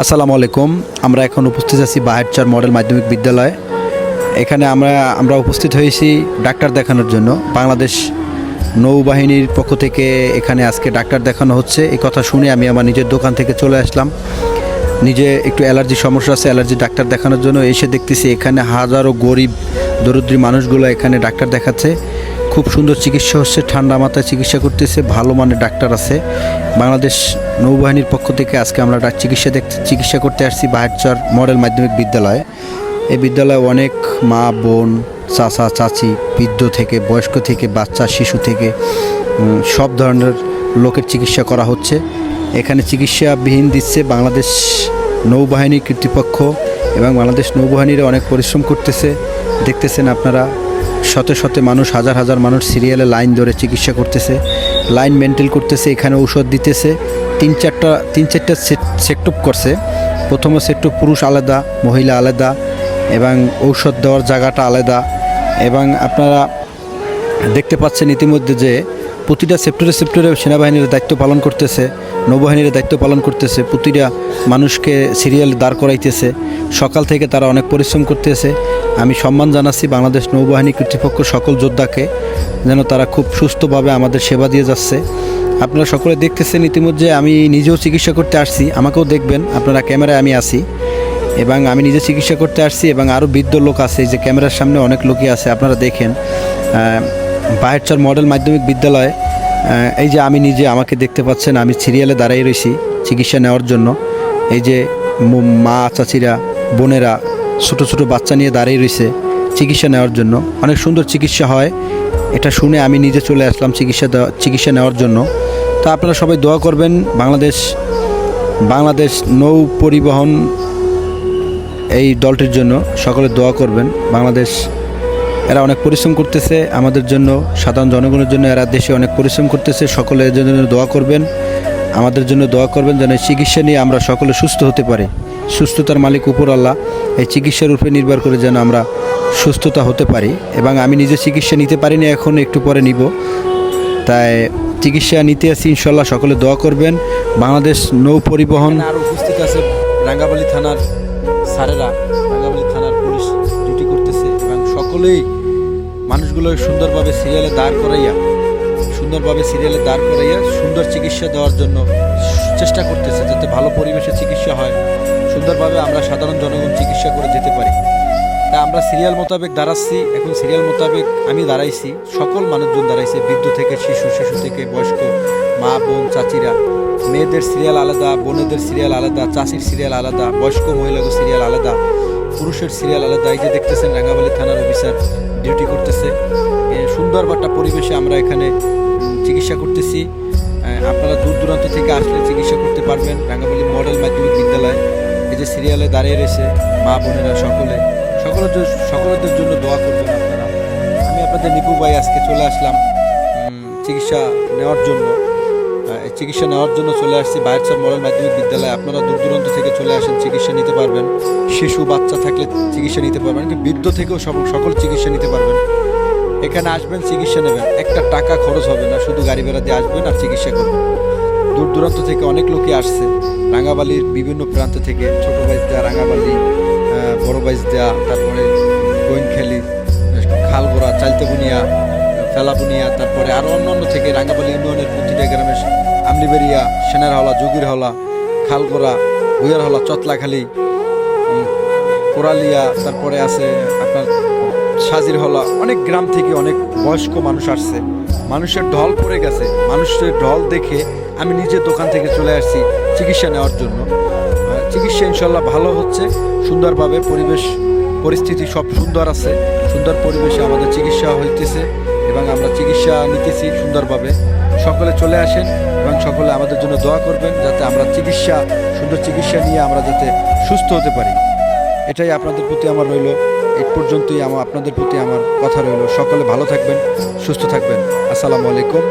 আসসালামু আলাইকুম। আমরা এখন উপস্থিত আছি বাহেরচর মডেল মাধ্যমিক বিদ্যালয়ে। এখানে আমরা আমরা উপস্থিত হয়েছি ডাক্তার দেখানোর জন্য। বাংলাদেশ নৌবাহিনীর পক্ষ থেকে এখানে আজকে ডাক্তার দেখানো হচ্ছে। এই কথা শুনে আমি আমার নিজের দোকান থেকে চলে আসলাম। নিজে একটু অ্যালার্জি সমস্যা আছে, অ্যালার্জি ডাক্তার দেখানোর জন্য এসে দেখতেছি এখানে হাজারো গরিব, দরিদ্রী মানুষগুলো এখানে ডাক্তার দেখাচ্ছে। খুব সুন্দর চিকিৎসা হচ্ছে, ঠান্ডা মাথায় চিকিৎসা করতেছে, ভালো মানের ডাক্তার আছে। বাংলাদেশ নৌবাহিনীর পক্ষ থেকে আজকে আমরা চিকিৎসা দেখতে, চিকিৎসা করতে আসছি বাহারচর মডেল মাধ্যমিক বিদ্যালয়ে। এই বিদ্যালয়ে অনেক মা, বোন, চাচা, চাচি, বৃদ্ধ থেকে, বয়স্ক থেকে, বাচ্চা, শিশু থেকে সব ধরনের লোকের চিকিৎসা করা হচ্ছে। এখানে চিকিৎসাবিহীন দিচ্ছে বাংলাদেশ নৌবাহিনী কর্তৃপক্ষ এবং বাংলাদেশ নৌবাহিনীরা অনেক পরিশ্রম করতেছে। দেখতেছেন আপনারা শত শত মানুষ, হাজার হাজার মানুষ সিরিয়ালে লাইন ধরে চিকিৎসা করতেছে লাইন মেনটেন করতেছে, এখানে ঔষধ দিতেছে। তিন চারটা তিন চারটা সেটুপ করছে। প্রথম সেটুপ পুরুষ আলাদা, মহিলা আলাদা, এবং ঔষধ দেওয়ার জায়গাটা আলাদা। এবং আপনারা দেখতে পাচ্ছেন ইতিমধ্যে যে প্রতিটা সেক্টরে সেক্টরে সেনাবাহিনীর দায়িত্ব পালন করতেছে, নৌবাহিনীর দায়িত্ব পালন করতেছে, প্রতিটা মানুষকে সিরিয়াল দাঁড় করাইতেছে। সকাল থেকে তারা অনেক পরিশ্রম করতেছে। আমি সম্মান জানাচ্ছি বাংলাদেশ নৌবাহিনী কর্তৃপক্ষ সকল যোদ্ধাকে, যেন তারা খুব সুস্থভাবে আমাদের সেবা দিয়ে যাচ্ছে। আপনারা সকলে দেখতেছেন ইতিমধ্যে, আমি নিজেও চিকিৎসা করতে আসছি, আমাকেও দেখবেন, আপনারা ক্যামেরায় আমি আসি এবং আমি নিজে চিকিৎসা করতে আসছি এবং আরও বৃদ্ধ লোক আছে যে ক্যামেরার সামনে অনেক লোকই আছে, আপনারা দেখেন। বাহেরচর মডেল মাধ্যমিক বিদ্যালয় এই যে আমি নিজে আমাকে দেখতে পাচ্ছেন, আমি সিরিয়ালে দাঁড়িয়ে রয়েছি চিকিৎসা নেওয়ার জন্য। এই যে মা চাচিরা, বোনেরা, ছোটো ছোটো বাচ্চা নিয়ে দাঁড়িয়ে রয়েছে চিকিৎসা নেওয়ার জন্য। অনেক সুন্দর চিকিৎসা হয়। এটা শুনে আমি নিজে চলে আসলাম চিকিৎসা চিকিৎসা নেওয়ার জন্য। তো আপনারা সবাই দোয়া করবেন, বাংলাদেশ বাংলাদেশ নৌ পরিবহন এই দলটির জন্য। সকলে দোয়া করবেন, বাংলাদেশ এরা অনেক পরিশ্রম করতেছে, আমাদের জন্য, সাধারণ জনগণের জন্য এরা দেশে অনেক পরিশ্রম করতেছে সকলে জন্য দোয়া করবেন, আমাদের জন্য দোয়া করবেন যেন চিকিৎসা নিয়ে আমরা সকলে সুস্থ হতে পারি। সুস্থতার মালিক উপর আল্লাহ, এই চিকিৎসার উপরে নির্ভর করে যেন আমরা সুস্থতা হতে পারি। এবং আমি নিজে চিকিৎসা নিতে পারিনি, এখন একটু পরে নিব। তাই চিকিৎসা নিতে আসি ইনশাল্লাহ সকলে দোয়া করবেন। বাংলাদেশ নৌ পরিবহন আরও উপস্থিত আছে রাঙ্গাবালি থানার স্যারেরা। রাঙ্গাবালি থানার পুলিশ ডিউটি করতেছে। এবং সকলেই মানুষগুলো সুন্দরভাবে সিরিয়ালে দাঁড় করাইয়া, সুন্দরভাবে সিরিয়ালে দাঁড় করাইয়া সুন্দর চিকিৎসা দেওয়ার জন্য চেষ্টা করতেছে যাতে ভালো পরিবেশে চিকিৎসা হয়, সুন্দরভাবে আমরা সাধারণ জনগণ চিকিৎসা করে যেতে পারি। তা আমরা সিরিয়াল মোতাবেক দাঁড়াচ্ছি, এখন সিরিয়াল মোতাবেক আমি দাঁড়াইছি, সকল মানুষজন দাঁড়াইছে, বৃদ্ধ থেকে শিশু শিশু থেকে বয়স্ক, মা, বোন, চাচিরা। মেয়েদের সিরিয়াল আলাদা, বোনেদের সিরিয়াল আলাদা, চাষির সিরিয়াল আলাদা, বয়স্ক মহিলাদের সিরিয়াল আলাদা। পুরুষের সিরিয়াল আলাদা। এই যে দেখতেছেন রাঙ্গাবালি থানার অফিসার ডিউটি করতেছে। সুন্দর একটা পরিবেশে আমরা এখানে চিকিৎসা করতেছি। আপনারা দূর দূরান্ত থেকে আসলে চিকিৎসা করতে পারবেন রাঙ্গাবালি মডেল মাধ্যমিক বিদ্যালয়। এই যে সিরিয়ালে দাঁড়িয়ে রয়েছে মা বোনেরা সকলে। সকলের সকলের জন্য দোয়া করবেন আপনারা। আমি আপনাদের নিপু ভাই আজকে চলে আসলাম চিকিৎসা নেওয়ার জন্য। চিকিৎসা নেওয়ার জন্য চলে আসছি। বায়েরচর মডেল মাধ্যমিক বিদ্যালয়ে। আপনারা দূর দূরান্ত থেকে চলে আসেন, চিকিৎসা নিতে পারবেন। শিশু বাচ্চা থাকলে চিকিৎসা নিতে পারবেন। বৃদ্ধ থেকেও সব সকল চিকিৎসা নিতে পারবেন। এখানে আসবেন চিকিৎসা নেবেন। একটা টাকা খরচ হবে না শুধু গাড়ি দিয়ে আসবেন আর চিকিৎসা করবেন। দূর দূরান্ত থেকে অনেক লোকই আসছে। রাঙ্গাবালির বিভিন্ন প্রান্ত থেকে ছোট বাইজ দেওয়া রাঙ্গাবালি আহ, বড় বাইজ দেওয়া তারপরে গোয়েনখালি খালগোড়া চালতেবুনিয়া ফেলাবুনিয়া তারপরে আরও অন্য অন্য থেকে রাঙাবালি ইউনিয়নের প্রতিটা গ্রামে আমলিবেরিয়া সেনার হলা জুগির হলা খালগোড়া ভুইয়ার হলা চতলাখালি কোরালিয়া, তারপরে আছে আপনার সাজির হলা। অনেক গ্রাম থেকে অনেক বয়স্ক মানুষ আসছে। মানুষের ঢল পড়ে গেছে। মানুষের ঢল দেখে আমি নিজে দোকান থেকে চলে আসছি চিকিৎসা নেওয়ার জন্য। চিকিৎসা ইনশাল্লাহ ভালো হচ্ছে। সুন্দরভাবে পরিবেশ, পরিস্থিতি সব সুন্দর আছে। সুন্দর পরিবেশে আমাদের চিকিৎসা হইতেছে এবং আমরা চিকিৎসা নিতেছি সুন্দরভাবে। সকলে চলে আসেন এবং সকলে আমাদের জন্য দোয়া করবেন যাতে আমরা চিকিৎসা, সুন্দর চিকিৎসা নিয়ে আমরা যাতে সুস্থ হতে পারি। এটাই আপনাদের প্রতি আমার রইল। এই পর্যন্তই আমার আপনাদের প্রতি আমার কথা রইল। সকলে ভালো থাকবেন, সুস্থ থাকবেন। আসসালামু আলাইকুম।